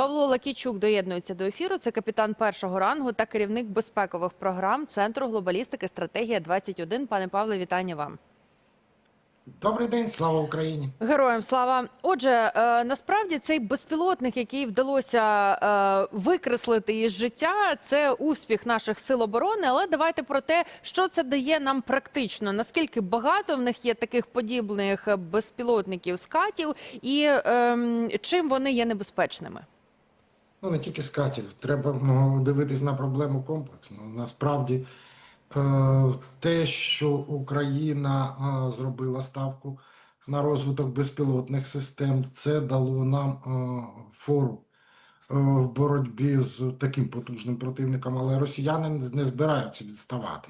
Павло Лакічук доєднується до ефіру. Це капітан першого рангу та керівник безпекових програм Центру глобалістики Стратегія 21 Пане Павле, вітання вам. Добрий день, слава Україні. Героям слава. Отже, е, насправді цей безпілотник, який вдалося е, викреслити із життя, це успіх наших сил оборони. Але давайте про те, що це дає нам практично. Наскільки багато в них є таких подібних безпілотників скатів, і ем, чим вони є небезпечними? Ну не тільки скатів, треба ну, дивитись на проблему комплексно. Насправді, е, те, що Україна е, зробила ставку на розвиток безпілотних систем, це дало нам е, фору е, в боротьбі з таким потужним противником, але росіяни не збираються відставати.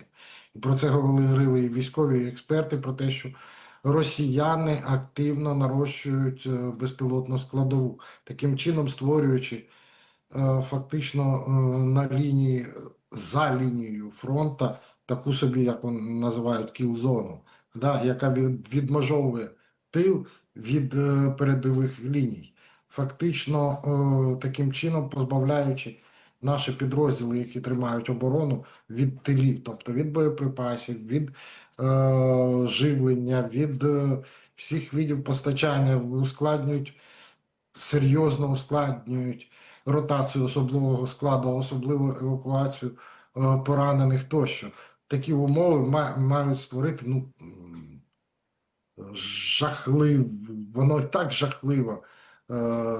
І про це говорили і військові і експерти, про те, що росіяни активно нарощують е, безпілотну складову, таким чином створюючи фактично е, на лінії за лінією фронту таку собі, як вони називають, кіл-зону, да, яка від, відмежовує тил від е, передових ліній, фактично е, таким чином позбавляючи наші підрозділи, які тримають оборону від тилів, тобто від боєприпасів, від е, живлення, від е, всіх видів постачання, ускладнюють серйозно ускладнюють ротацію особливого складу, особливо евакуацію е, поранених тощо. Такі умови мають створити ну, м, жахлив, воно і так жахливо, е,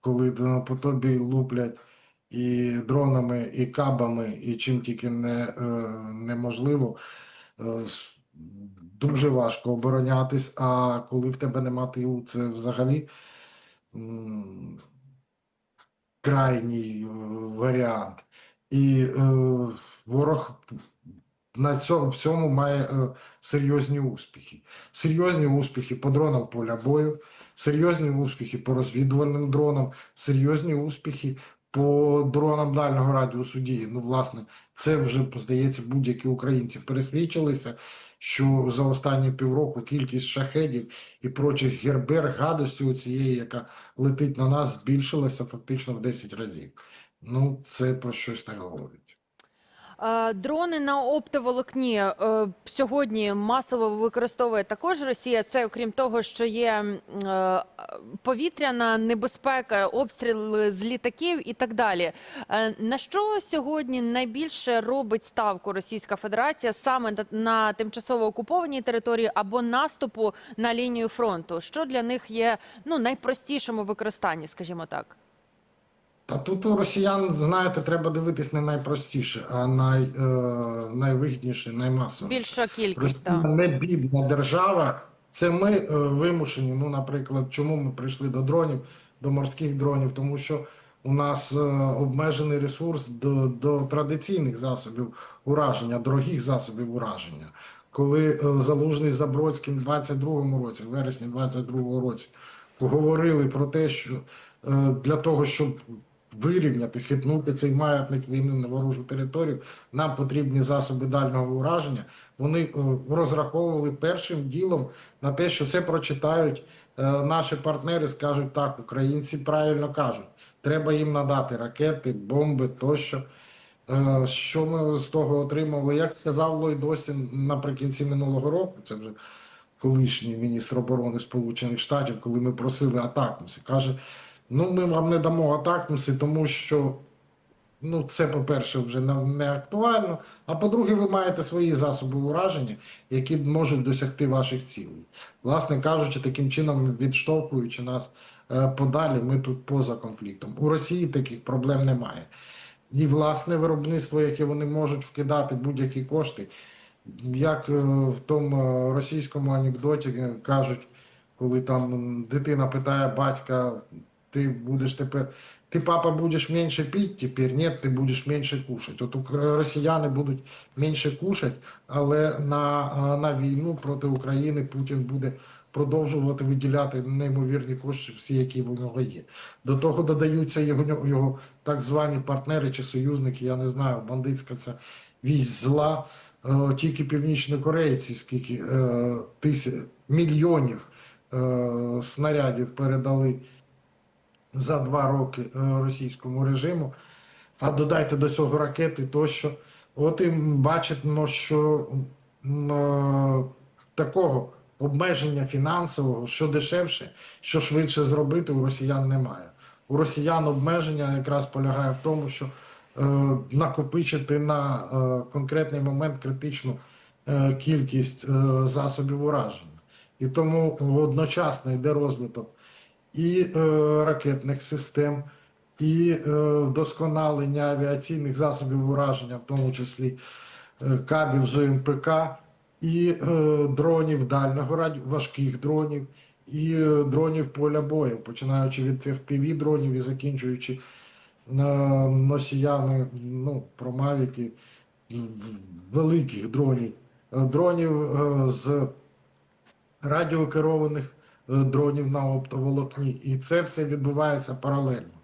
коли по тобі луплять і дронами, і кабами, і чим тільки не, е, неможливо. Дуже важко оборонятись, а коли в тебе нема тилу, це взагалі крайній е, варіант. І е, ворог на цьому, в цьому має е, серйозні успіхи. Серйозні успіхи по дронам поля бою, серйозні успіхи по розвідувальним дронам, серйозні успіхи по дронам дальнього радіусу дії. Ну, власне, це вже, здається, будь-які українці пересвідчилися, що за останні півроку кількість шахедів і прочих гербер гадості у цієї, яка летить на нас, збільшилася фактично в 10 разів. Ну, це про щось так говорить. Е, Дрони на оптоволокні е, сьогодні масово використовує також Росія. Це окрім того, що є е, повітряна небезпека, обстріли з літаків і так далі. На що сьогодні найбільше робить ставку Російська Федерація саме на тимчасово окупованій території або наступу на лінію фронту? Що для них є ну найпростішим у використанні, скажімо так? Та тут у росіян, знаєте, треба дивитись не найпростіше, а най, е, найвигідніше, наймасовіше. Більша кількість Росія так. не бідна держава. Це ми е, вимушені. Ну, наприклад, чому ми прийшли до дронів, до морських дронів? Тому що у нас е, обмежений ресурс до, до традиційних засобів ураження, дорогих засобів ураження. Коли е, Залужний Забродським в 22-му році, в вересні 22-го році, говорили про те, що е, для того, щоб вирівняти, хитнути цей маятник війни на ворожу територію, нам потрібні засоби дальнього ураження. Вони е, розраховували першим ділом на те, що це прочитають е, наші партнери, скажуть так, українці правильно кажуть, треба їм надати ракети, бомби тощо. Е, Що ми з того отримали? Як сказав Ллойд Остін наприкінці минулого року, це вже колишній міністр оборони Сполучених Штатів, коли ми просили атакмси, каже: ну ми вам не дамо атакмси, тому що ну, це, по-перше, вже не актуально. А по-друге, ви маєте свої засоби ураження, які можуть досягти ваших цілей. Власне кажучи, таким чином відштовхуючи нас е, подалі, ми тут поза конфліктом. У Росії таких проблем немає. І власне виробництво, яке вони можуть вкидати будь-які кошти, як е, в тому е, російському анекдоті кажуть, коли там дитина питає батька, ти будеш тепер, ти папа будеш менше пити тепер? Ні, ти будеш менше кушати. От росіяни будуть менше кушати, але на, на війну проти України Путін буде продовжувати виділяти неймовірні кошти, всі, які в нього є. До того додаються його, його так звані партнери чи союзники, я не знаю, бандитська ця вісь зла. Е, Тільки північнокорейці, скільки е, тисяч мільйонів е, снарядів передали за два роки е, російському режиму. А додайте до цього ракети тощо. От і бачимо, що е, такого обмеження фінансового, що дешевше, що швидше зробити, у росіян немає. У росіян обмеження якраз полягає в тому, що е, накопичити на е, конкретний момент критичну е, кількість е, засобів ураження. І тому одночасно йде розвиток і е, ракетних систем, і е, вдосконалення авіаційних засобів ураження, в тому числі е, кабів з ОМПК, і е, дронів дальнього раді, важких дронів, і е, дронів поля бою, починаючи від FPV дронів і закінчуючи е, носіями ну, про мавіки великих дронів, дронів е, з радіокерованих дронів на оптоволокні. І це все відбувається паралельно.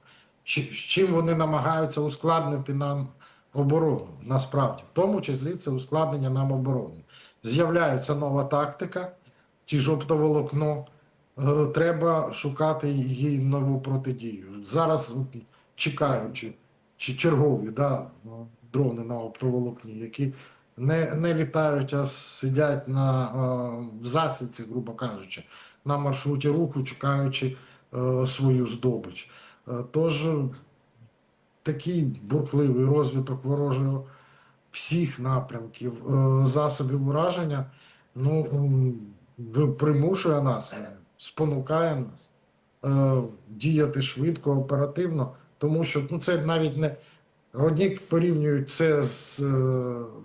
Чим вони намагаються ускладнити нам оборону, насправді, в тому числі це ускладнення нам оборони. З'являється нова тактика, ті ж оптоволокно, е, треба шукати їй нову протидію. Зараз, чекаючи, чи чергові да, дрони на оптоволокні, які не, не літають, а сидять на е, в засідці, грубо кажучи, на маршруті руху, чекаючи е, свою здобич. Е, Тож такий бурхливий розвиток ворожого всіх напрямків е, засобів ураження ну, примушує нас, спонукає нас діяти швидко, оперативно, тому що ну, це навіть не одні порівнюють це з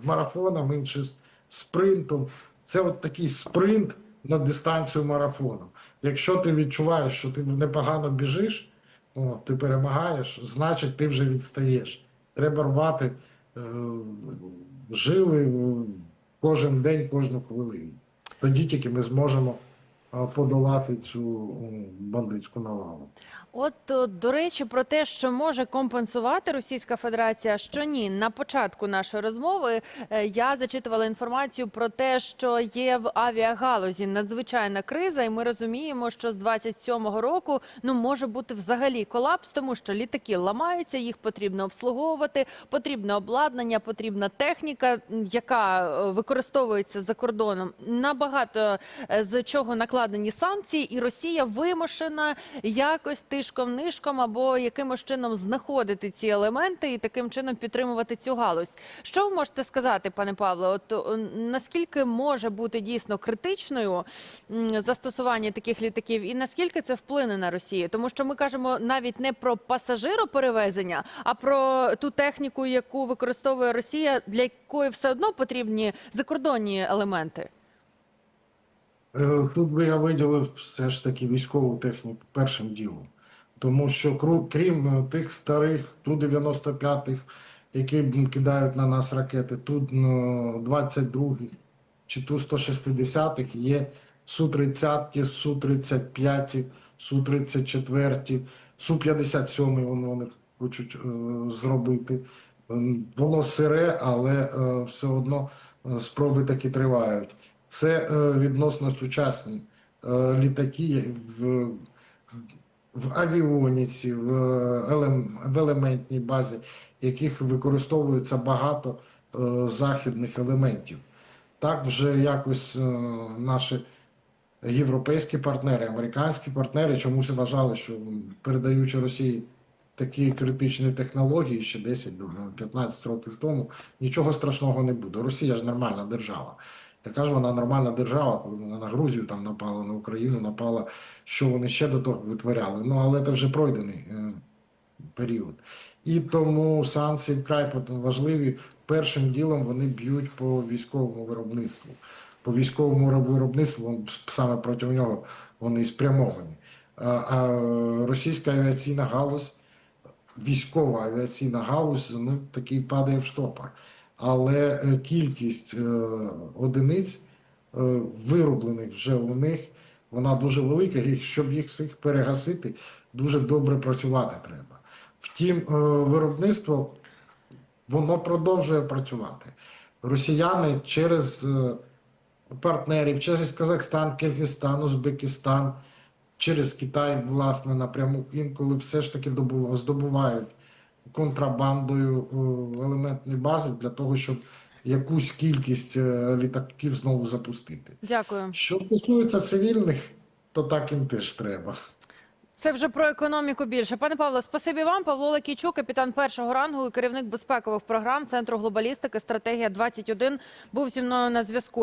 марафоном, інші з спринтом. Це от такий спринт на дистанцію марафону. Якщо ти відчуваєш, що ти непогано біжиш, о, ти перемагаєш, значить ти вже відстаєш. Треба рвати е, жили кожен день, кожну хвилину. Тоді тільки ми зможемо подолати цю бандитську навалу. От, е, до речі, про те, що може компенсувати Російська Федерація, що ні. На початку нашої розмови е, я зачитувала інформацію про те, що є в авіагалузі надзвичайна криза, і ми розуміємо, що з 27-го року ну може бути взагалі колапс, тому що літаки ламаються, їх потрібно обслуговувати, потрібне обладнання, потрібна техніка, яка е, використовується за кордоном. Набагато е, з чого накладені санкції, і Росія вимушена якось тишком нишком або якимось чином знаходити ці елементи і таким чином підтримувати цю галузь. Що ви можете сказати, пане Павло? От наскільки може бути дійсно критичною застосування таких літаків, і наскільки це вплине на Росію? Тому що ми кажемо навіть не про пасажироперевезення, а про ту техніку, яку використовує Росія, для якої все одно потрібні закордонні елементи. Е, Тут би я виділив все ж таки військову техніку першим ділом. Тому що крім е, тих старих ту 95-х, які кидають на нас ракети, Ту-22 чи ту 160-х є Су-30, Су-35, Су-34, Су-57 вони, вони хочуть е, зробити. Воно сире, але все одно спроби таки тривають. Це е, відносно сучасні е, літаки в, в авіоніці, в, в елементній базі, яких використовується багато е, західних елементів. Так вже якось е, наші європейські партнери, американські партнери чомусь вважали, що передаючи Росії такі критичні технології ще 10-15 років тому, нічого страшного не буде. Росія ж нормальна держава. Яка ж вона нормальна держава, коли вона на Грузію там напала, на Україну напала, що вони ще до того витворяли. Ну, але це вже пройдений е, період. І тому санкції вкрай важливі. Першим ділом вони б'ють по військовому виробництву. По військовому виробництву саме проти нього вони спрямовані. А, російська авіаційна галузь, військова авіаційна галузь, ну такий падає в штопор. Але е, кількість е, одиниць е, вироблених вже у них, вона дуже велика, і щоб їх всіх перегасити, дуже добре працювати треба. Втім, виробництво воно продовжує працювати. Росіяни через партнерів, через Казахстан, Киргизстан, Узбекистан через Китай, власне, напряму інколи все ж таки здобувають контрабандою е, елементні бази для того, щоб якусь кількість е, літаків знову запустити. Дякую. Що стосується цивільних, то так їм теж треба. Це вже про економіку більше. Пане Павло, спасибі вам. Павло Лакійчук, капітан першого рангу і керівник безпекових програм Центру глобалістики, стратегія 21 був зі мною на зв'язку.